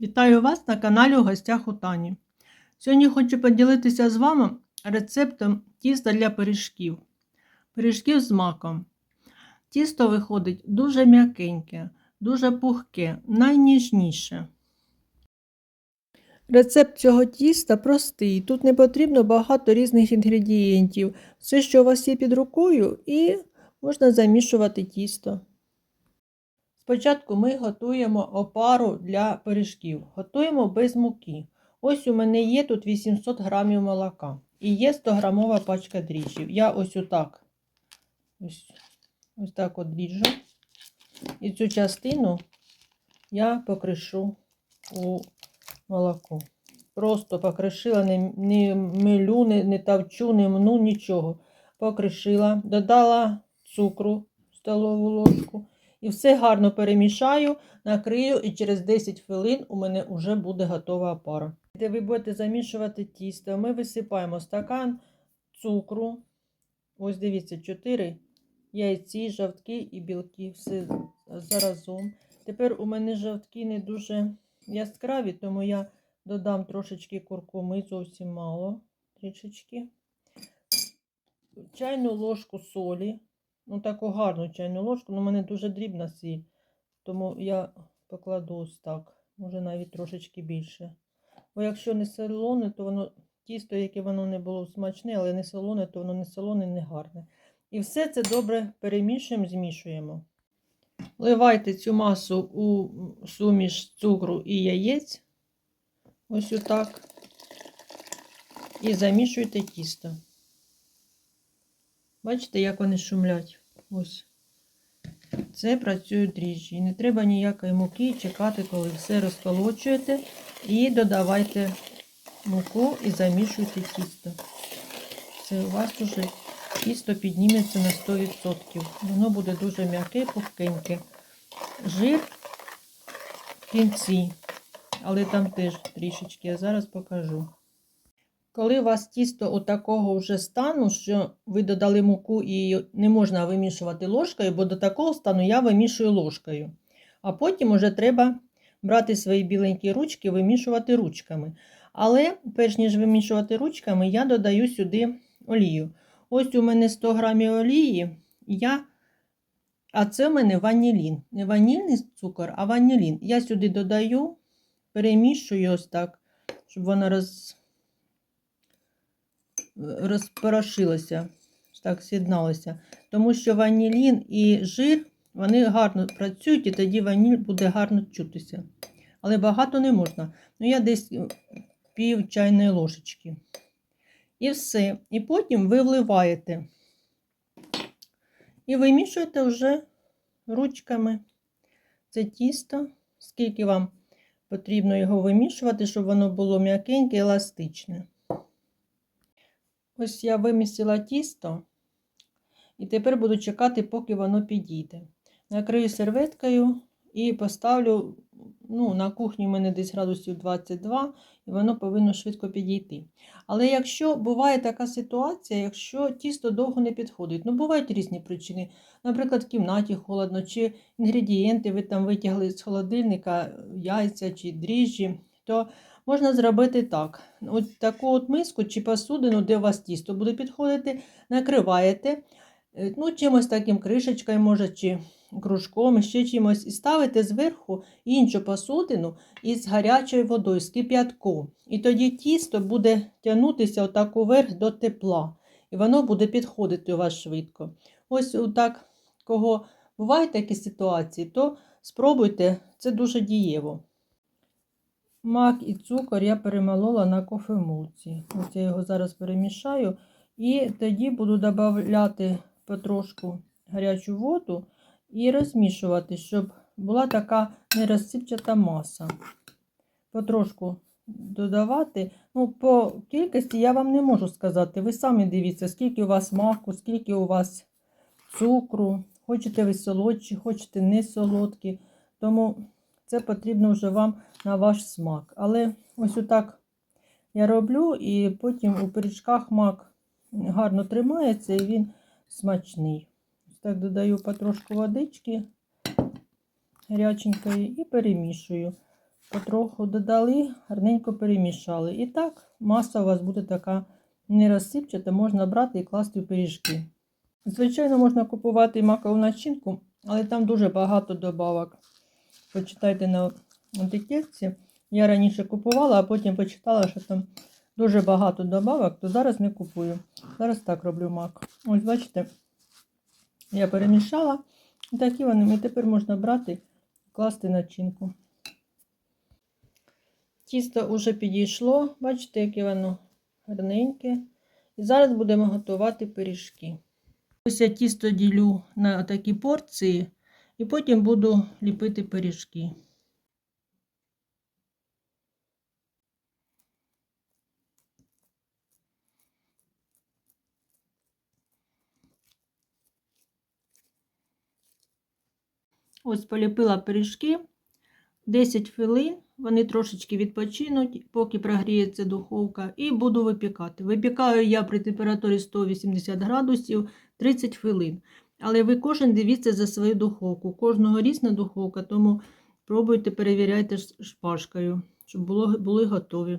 Вітаю вас на каналі у гостях у Тані. Сьогодні хочу поділитися з вами рецептом тіста для пиріжків. Пиріжків з маком. Тісто виходить дуже м'якеньке, дуже пухке, найніжніше. Рецепт цього тіста простий. Тут не потрібно багато різних інгредієнтів. Все, що у вас є під рукою, і можна замішувати тісто. Спочатку ми готуємо опару для пиріжків. Готуємо без муки. Ось у мене є тут 800 грамів молока і є 100 грамова пачка дріжджів. Я ось отак ось, ось так от дріжджу. І цю частину я покришу у молоко. Просто покришила, не, не милю, не, не тавчу, не мну, нічого. Покришила, додала цукру столову ложку. І все гарно перемішаю, накрию, і через 10 хвилин у мене вже буде готова опара. Де ви будете замішувати тісто, ми висипаємо стакан цукру. Ось дивіться, 4 яйці, жовтки і білки. Все заразом. Тепер у мене жовтки не дуже яскраві, тому я додам трошечки куркуми, зовсім мало. Трішечки. Чайну ложку солі. Ну, таку гарну чайну ложку, але в мене дуже дрібна сіль, тому я покладу ось так, може навіть трошечки більше. Бо якщо не солоне, то воно тісто, яке воно не було смачне, але не солоне, то воно не солоне, не гарне. І все це добре перемішуємо, змішуємо. Вливайте цю масу у суміш цукру і яєць. Ось отак. І замішуйте тісто. Бачите, як вони шумлять. Ось. Це працюють дріжджі. І не треба ніякої муки чекати, коли все розколочуєте. І додавайте муку і замішуйте тісто. Це у вас уже тісто підніметься на 100%. Воно буде дуже м'яке, пухкеньке. Жир в кінці, але там теж трішечки, я зараз покажу. Коли у вас тісто у такого вже стану, що ви додали муку і не можна вимішувати ложкою, бо до такого стану я вимішую ложкою. А потім вже треба брати свої біленькі ручки, вимішувати ручками. Але, перш ніж вимішувати ручками, я додаю сюди олію. Ось у мене 100 грамів олії, я... а це у мене ванілін. Не ванільний цукор, а ванілін. Я сюди додаю, перемішую ось так, щоб вона роз розпорошилося, так з'єдналося. Тому що ванілін і жир вони гарно працюють, і тоді ваніль буде гарно чутися. Але багато не можна. Ну, я десь пів чайної ложечки. І все. І потім ви вливаєте і вимішуєте вже ручками це тісто, скільки вам потрібно його вимішувати, щоб воно було м'якеньке і еластичне. Ось я вимісила тісто, і тепер буду чекати, поки воно підійде. Накрию серветкою і поставлю ну, на кухні у мене десь градусів 22, і воно повинно швидко підійти. Але якщо буває така ситуація, якщо тісто довго не підходить, ну бувають різні причини. Наприклад, в кімнаті холодно, чи інгредієнти ви там витягли з холодильника, яйця чи дріжджі, то Можна зробити так: от таку от миску чи посудину, де у вас тісто буде підходити, накриваєте е, ну, чимось таким кришечкою, може, чи кружком, ще чимось, і ставите зверху іншу посудину із гарячою водою, з кип'ятком. І тоді тісто буде тягнутися отак уверх до тепла. І воно буде підходити у вас швидко. Ось так, кого бувають такі ситуації, то спробуйте, це дуже дієво. Мак і цукор я перемолола на кофемолці. Ось я його зараз перемішаю. І тоді буду додати потрошку гарячу воду і розмішувати, щоб була така нерозсипчата маса. Потрошку додавати. Ну, По кількості я вам не можу сказати. Ви самі дивіться, скільки у вас маку, скільки у вас цукру. Хочете ви солодші, хочете не солодкі. Тому це потрібно вже вам на ваш смак. Але ось отак я роблю, і потім у пиріжках мак гарно тримається і він смачний. Ось так додаю потрошку водички гаряченької і перемішую. потроху додали, гарненько перемішали. І так, маса у вас буде така не розсипчата, можна брати і класти в пиріжки. Звичайно, можна купувати макову начинку, але там дуже багато добавок. Почитайте на етикетці. Я раніше купувала, а потім почитала, що там дуже багато добавок, то зараз не купую. Зараз так роблю мак. Ось бачите, я перемішала. І такі вони. І тепер можна брати і класти начинку. Тісто вже підійшло, бачите, яке воно гарненьке. І зараз будемо готувати пиріжки. Ось я тісто ділю на такі порції, і потім буду ліпити пиріжки. Ось поліпила пиріжки 10 хвилин. Вони трошечки відпочинуть, поки прогріється духовка, і буду випікати. Випікаю я при температурі 180 градусів 30 хвилин. Але ви кожен дивіться за свою духовку. Кожного різна духовка, тому пробуйте перевіряйте шпажкою, щоб були готові.